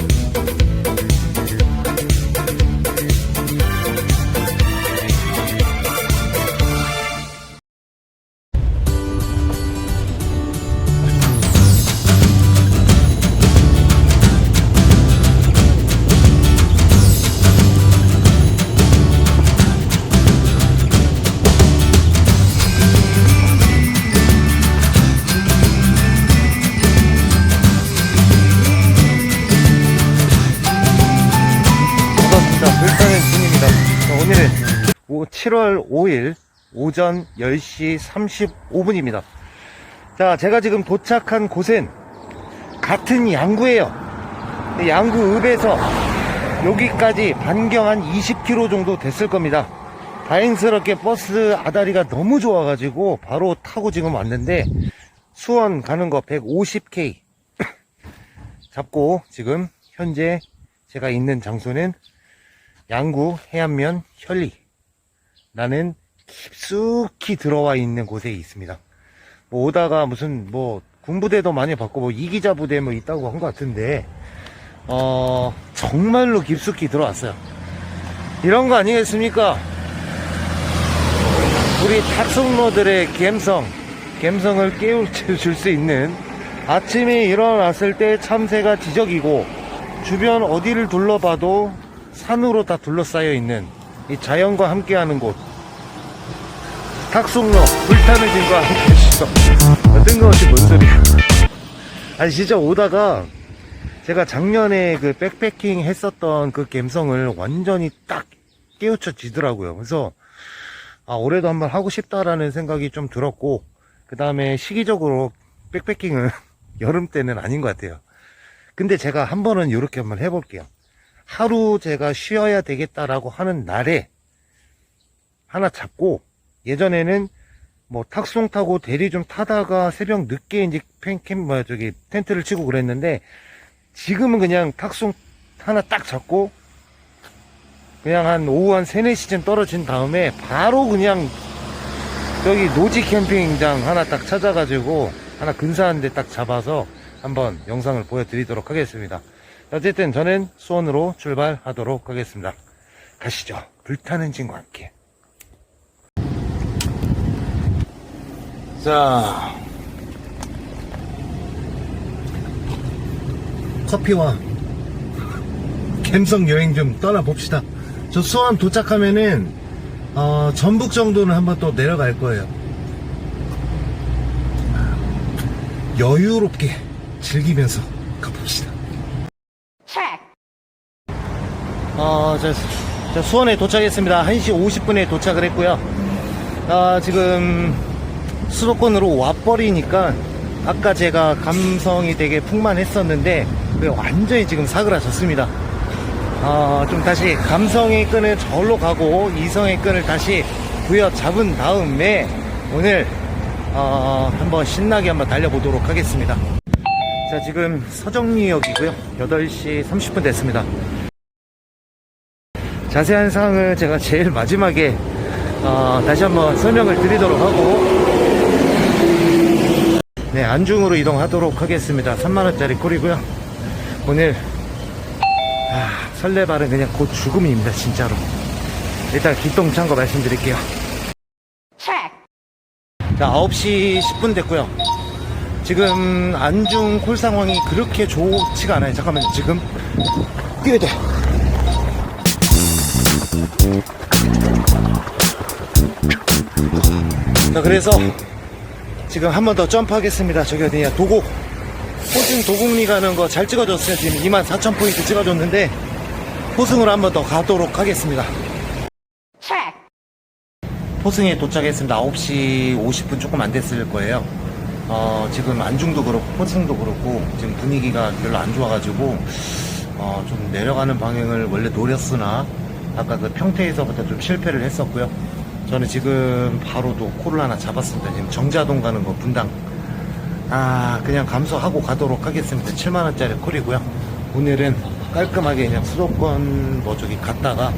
반갑 7월 5일 오전 10시 35분입니다. 자, 제가 지금 도착한 곳은 같은 양구예요. 양구읍에서 여기까지 반경 한 20km 정도 됐을 겁니다. 다행스럽게 버스 아다리가 너무 좋아가지고 바로 타고 지금 왔는데 수원 가는 거 150K 잡고 지금 현재 제가 있는 장소는 양구 해안면 현리 라는 깊숙이 들어와 있는 곳에 있습니다. 뭐 오다가 무슨 뭐 군부대도 많이 받고 뭐 이기자 부대 뭐 있다고 한 것 같은데 어 정말로 깊숙이 들어왔어요. 이런 거 아니겠습니까? 우리 탁송로들의 감성, 감성을 깨우칠 수 있는 아침에 일어났을 때 참새가 지적이고 주변 어디를 둘러봐도 산으로 다 둘러싸여 있는 이 자연과 함께하는 곳. 탁송로 불타는 진과 함께 하시죠 뜬금없이 뭔 소리야. 아니 진짜 오다가 제가 작년에 그 백패킹 했었던 그 감성을 완전히 딱 깨우쳐지더라고요. 그래서 아 올해도 한번 하고 싶다라는 생각이 좀 들었고 그 다음에 시기적으로 백패킹은 여름 때는 아닌 것 같아요. 근데 제가 한 번은 이렇게 한번 해볼게요 하루 제가 쉬어야 되겠다라고 하는 날에 하나 잡고 예전에는 뭐 탁송 타고 대리 좀 타다가 새벽 늦게 이제 팬캠 뭐야 저기 텐트를 치고 그랬는데 지금은 그냥 탁송 하나 딱 잡고 그냥 한 오후 한 3, 4시쯤 떨어진 다음에 바로 그냥 저기 노지 캠핑장 하나 딱 찾아가지고 하나 근사한 데 딱 잡아서 한번 영상을 보여드리도록 하겠습니다. 어쨌든 저는 수원으로 출발하도록 하겠습니다. 가시죠. 불타는 진과 함께. 자, 커피와 갬성 여행 좀 떠나봅시다. 저 수원 도착하면은 어, 전북 정도는 한번 또 내려갈 거예요. 여유롭게 즐기면서 가봅시다. 어, 저, 저 수원에 도착했습니다. 1시 50분에 도착을 했고요. 아, 지금 수도권으로 와버리니까 아까 제가 감성이 되게 풍만했었는데 완전히 지금 사그라졌습니다. 어, 좀 다시 감성의 끈을 절로 가고 이성의 끈을 다시 부여 잡은 다음에 오늘 어, 한번 신나게 한번 달려보도록 하겠습니다. 자, 지금 서정리역이고요. 8시 30분 됐습니다. 자세한 사항은 제가 제일 마지막에 어, 다시 한번 설명을 드리도록 하고. 네 안중으로 이동하도록 하겠습니다. 3만원짜리 콜이고요. 오늘 아, 설레발은 그냥 곧 죽음입니다 진짜로. 일단 기똥찬 거 말씀드릴게요. 자 9시 10분 됐고요. 지금 안중 콜 상황이 그렇게 좋지가 않아요. 잠깐만요. 지금 뛰어야 돼 자 그래서 지금 한 번 더 점프하겠습니다. 저기 어디냐? 도곡. 호승 도곡리 가는 거 잘 찍어줬어요. 지금 24,000포인트 찍어줬는데 호승으로 한 번 더 가도록 하겠습니다. 호승에 도착했습니다. 9시 50분 조금 안 됐을 거예요. 어, 지금 안중도 그렇고 호승도 그렇고 지금 분위기가 별로 안 좋아가지고 어, 좀 내려가는 방향을 원래 노렸으나 아까 그 평택에서부터 좀 실패를 했었고요. 저는 지금 바로 또 콜을 하나 잡았습니다. 지금 정자동 가는 거 분당. 아, 그냥 감소하고 가도록 하겠습니다. 7만원짜리 콜이고요. 오늘은 깔끔하게 그냥 수도권 뭐 저기 갔다가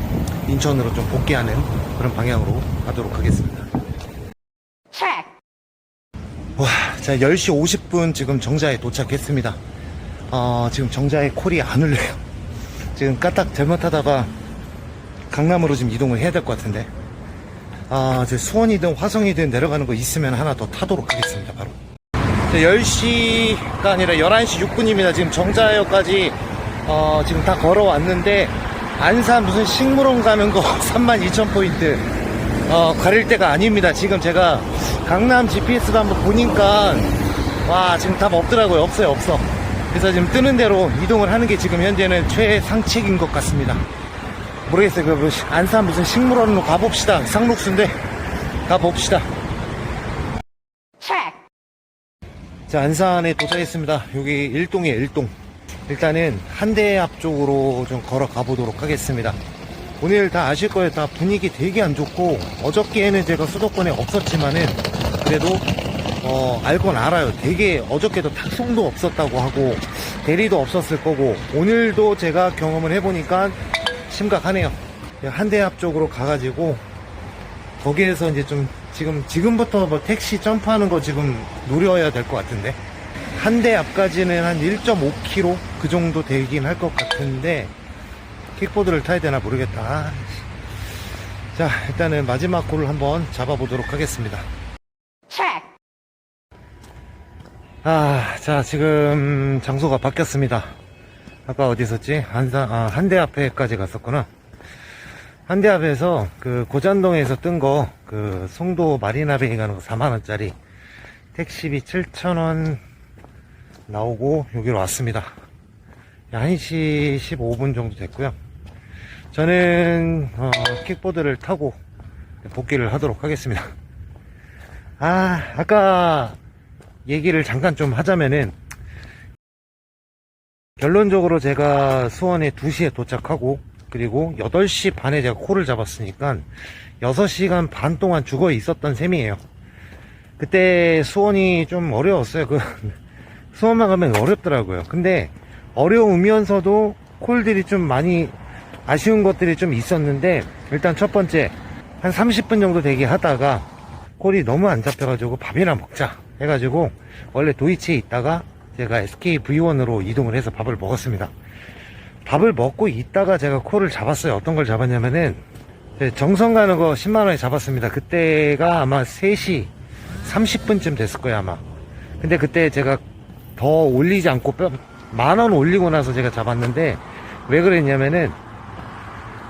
인천으로 좀 복귀하는 그런 방향으로 가도록 하겠습니다. 와, 자, 10시 50분 지금 정자에 도착했습니다. 어, 지금 정자에 콜이 안 울려요. 지금 까딱 잘못하다가 강남으로 지금 이동을 해야 될 것 같은데. 아, 저 수원이든 화성이든 내려가는 거 있으면 하나 더 타도록 하겠습니다, 바로. 10시가 아니라 11시 6분입니다. 지금 정자역까지, 어, 지금 다 걸어왔는데, 안산 무슨 식물원 가는 거 32,000포인트, 어, 가릴 때가 아닙니다. 지금 제가 강남 GPS도 한번 보니까, 와, 지금 답 없더라고요. 없어요, 없어. 그래서 지금 뜨는 대로 이동을 하는 게 지금 현재는 최상책인 것 같습니다. 모르겠어요. 그, 뭐, 안산 무슨 식물원으로 가봅시다. 상록수인데, 가봅시다. 자, 안산에 도착했습니다. 여기 일동이에요, 일동. 일단은 한대 앞쪽으로 좀 걸어가 보도록 하겠습니다. 오늘 다 아실 거예요. 다 분위기 되게 안 좋고, 어저께는 제가 수도권에 없었지만은, 그래도, 어, 알건 알아요. 되게 어저께도 탁송도 없었다고 하고, 대리도 없었을 거고, 오늘도 제가 경험을 해보니까 심각하네요. 한대 앞 쪽으로 가가지고, 거기에서 이제 좀 지금 지금부터 뭐 택시 점프하는 거 지금 노려야 될 것 같은데 한 대 앞까지는 한 1.5km 그 정도 되긴 할 것 같은데 킥보드를 타야 되나 모르겠다 아, 씨. 자 일단은 마지막 골을 한번 잡아보도록 하겠습니다 아 자 지금 장소가 바뀌었습니다 아까 어디 있었지? 한산 아, 한대 앞에까지 갔었구나. 한대 앞에서 그 고잔동에서 뜬 거 그 송도 마리나베이 가는 거 4만원짜리 택시비 7천원 나오고 여기로 왔습니다. 1시 15분 정도 됐고요. 저는 어, 킥보드를 타고 복귀를 하도록 하겠습니다. 아 아까 얘기를 잠깐 좀 하자면은 결론적으로 제가 수원에 2시에 도착하고 그리고 8시 반에 제가 콜을 잡았으니까 6시간 반 동안 죽어 있었던 셈이에요. 그때 수원이 좀 어려웠어요. 그 수원만 가면 어렵더라고요. 근데 어려우면서도 콜들이 좀 많이 아쉬운 것들이 좀 있었는데 일단 첫 번째 한 30분 정도 대기 하다가 콜이 너무 안 잡혀가지고 밥이나 먹자 해가지고 원래 도이치에 있다가 제가 SK V1으로 이동을 해서 밥을 먹었습니다. 밥을 먹고 있다가 제가 콜을 잡았어요. 어떤 걸 잡았냐면은 정성 가는 거 10만원에 잡았습니다. 그때가 아마 3시 30분쯤 됐을 거예요, 아마. 근데 그때 제가 더 올리지 않고 만원 올리고 나서 제가 잡았는데 왜 그랬냐면은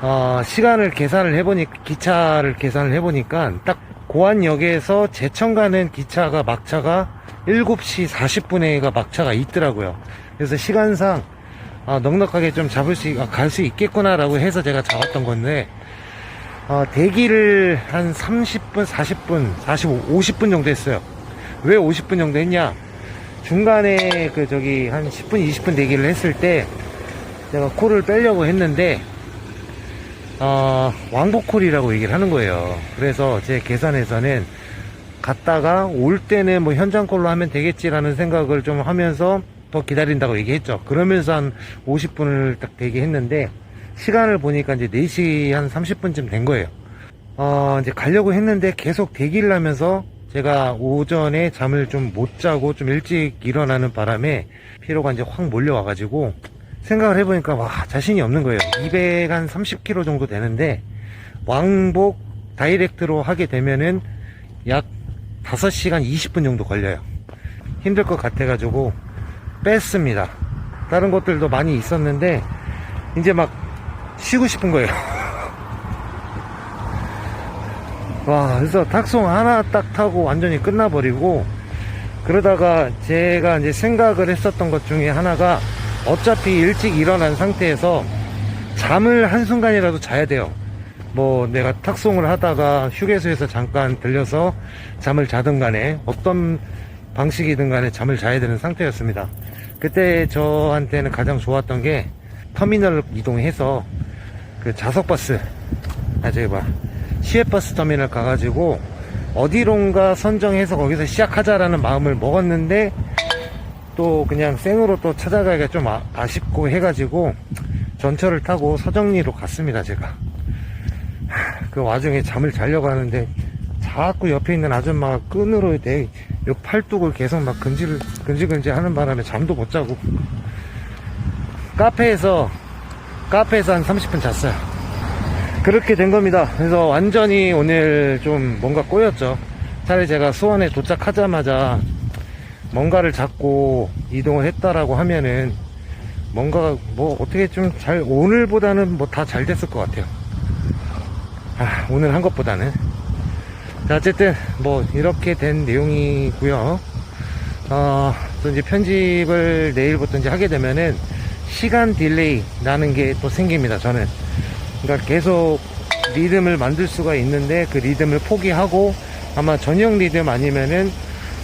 어, 시간을 계산을 해보니 기차를 계산을 해보니까 딱 고안역에서 제천 가는 기차가 막차가 7시 40분에가 막차가 있더라고요. 그래서 시간상 아, 넉넉하게 좀 잡을 수, 갈수 있겠구나라고 해서 제가 잡았던 건데, 어, 대기를 한 30분, 40분, 45, 50분 정도 했어요. 왜 50분 정도 했냐? 중간에 그 저기 한 10분, 20분 대기를 했을 때, 제가 콜을 빼려고 했는데, 어, 왕복 콜이라고 얘기를 하는 거예요. 그래서 제 계산에서는 갔다가 올 때는 뭐 현장 콜로 하면 되겠지라는 생각을 좀 하면서 더 기다린다고 얘기했죠. 그러면서 한 50분을 딱 대기했는데 시간을 보니까 이제 4시 한 30분쯤 된 거예요. 어, 이제 가려고 했는데 계속 대기를 하면서 제가 오전에 잠을 좀 못 자고 좀 일찍 일어나는 바람에 피로가 이제 확 몰려와가지고 생각을 해보니까 와 자신이 없는 거예요. 230km 정도 되는데 왕복 다이렉트로 하게 되면은 약 5시간 20분 정도 걸려요. 힘들 것 같아가지고 뺐습니다. 다른 것들도 많이 있었는데 이제 막 쉬고 싶은 거예요. 와, 그래서 탁송 하나 딱 타고 완전히 끝나버리고 그러다가 제가 이제 생각을 했었던 것 중에 하나가 어차피 일찍 일어난 상태에서 잠을 한순간이라도 자야 돼요. 뭐 내가 탁송을 하다가 휴게소에서 잠깐 들려서 잠을 자든 간에 어떤 방식이든 간에 잠을 자야 되는 상태였습니다. 그때 저한테는 가장 좋았던 게 터미널 이동해서 그 좌석버스, 아, 저기 봐. 시외버스 터미널 가가지고 어디론가 선정해서 거기서 시작하자라는 마음을 먹었는데 또 그냥 생으로 또 찾아가기가 좀 아, 아쉽고 해가지고 전철을 타고 서정리로 갔습니다, 제가. 그 와중에 잠을 자려고 하는데 자꾸 옆에 있는 아줌마가 끈으로 내 요 팔뚝을 계속 막 근질, 근질근질 하는 바람에 잠도 못 자고 카페에서 카페에서 한 30분 잤어요. 그렇게 된 겁니다. 그래서 완전히 오늘 좀 뭔가 꼬였죠. 차라리 제가 수원에 도착하자마자 뭔가를 잡고 이동을 했다라고 하면은 뭔가 뭐 어떻게 좀 잘 오늘보다는 뭐 다 잘 됐을 것 같아요. 아, 오늘 한 것보다는 자 어쨌든 뭐 이렇게 된 내용이고요. 어, 또 이제 편집을 내일부터 이제 하게 되면은 시간 딜레이 나는 게 또 생깁니다. 저는 그러니까 계속 리듬을 만들 수가 있는데 그 리듬을 포기하고 아마 전용 리듬 아니면은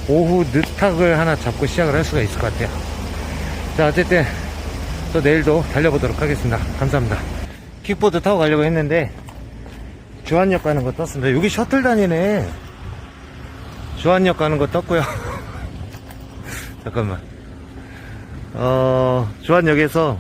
오후 늦탁을 하나 잡고 시작을 할 수가 있을 것 같아요. 자, 어쨌든 또 내일도 달려보도록 하겠습니다. 감사합니다. 킥보드 타고 가려고 했는데 주안역 가는 거 떴습니다. 여기 셔틀 다니네. 주안역 가는 거 떴고요. 잠깐만. 어, 주안역에서